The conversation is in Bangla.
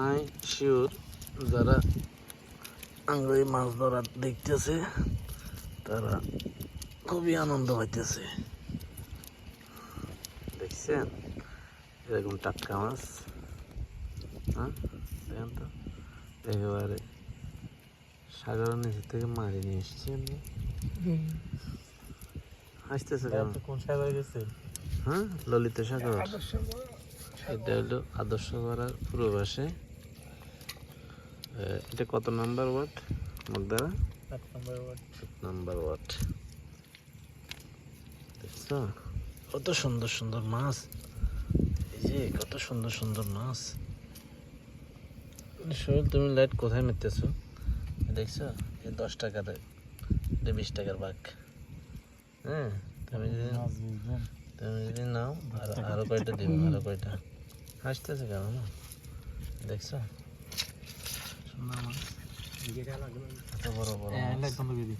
আই শিওর যারা আঙ্গুই মাছ ধরা দেখতেছে তারা খুবই আনন্দ পাইতেছে। দেখছেন? এরকম টাটকা মাছ। হ্যাঁ? দেখেন তো? একেবারে সাগরের নিচে থেকে মারি নিয়ে এসছি আমি। হাসতেছে কেন? কোন সাগরে গেছে? হ্যাঁ? ললিত সাগর। এটা হলো আদর্শ পাড়ার পূর্ব পাশে এটা কত নাম্বার ওয়ার্ড মুগদারা? এক নম্বর ওয়ার্ড। Number ward. দেখছ? কত সুন্দর সুন্দর মাছ। এই যে কত সুন্দর সুন্দর মাছ। সোহেল তুমি লাইট কোথায় মেতেছো দেখছ? এই দশ টাকার বিশ টাকার বাঘ। হ্যাঁ তুমি তুমি যদি নাও আরও কয়টা দিবে আরও কয়টা? হাসতেছে কেন না? দেখছ? সুন্দর মাছ এত বড় বড় দিদি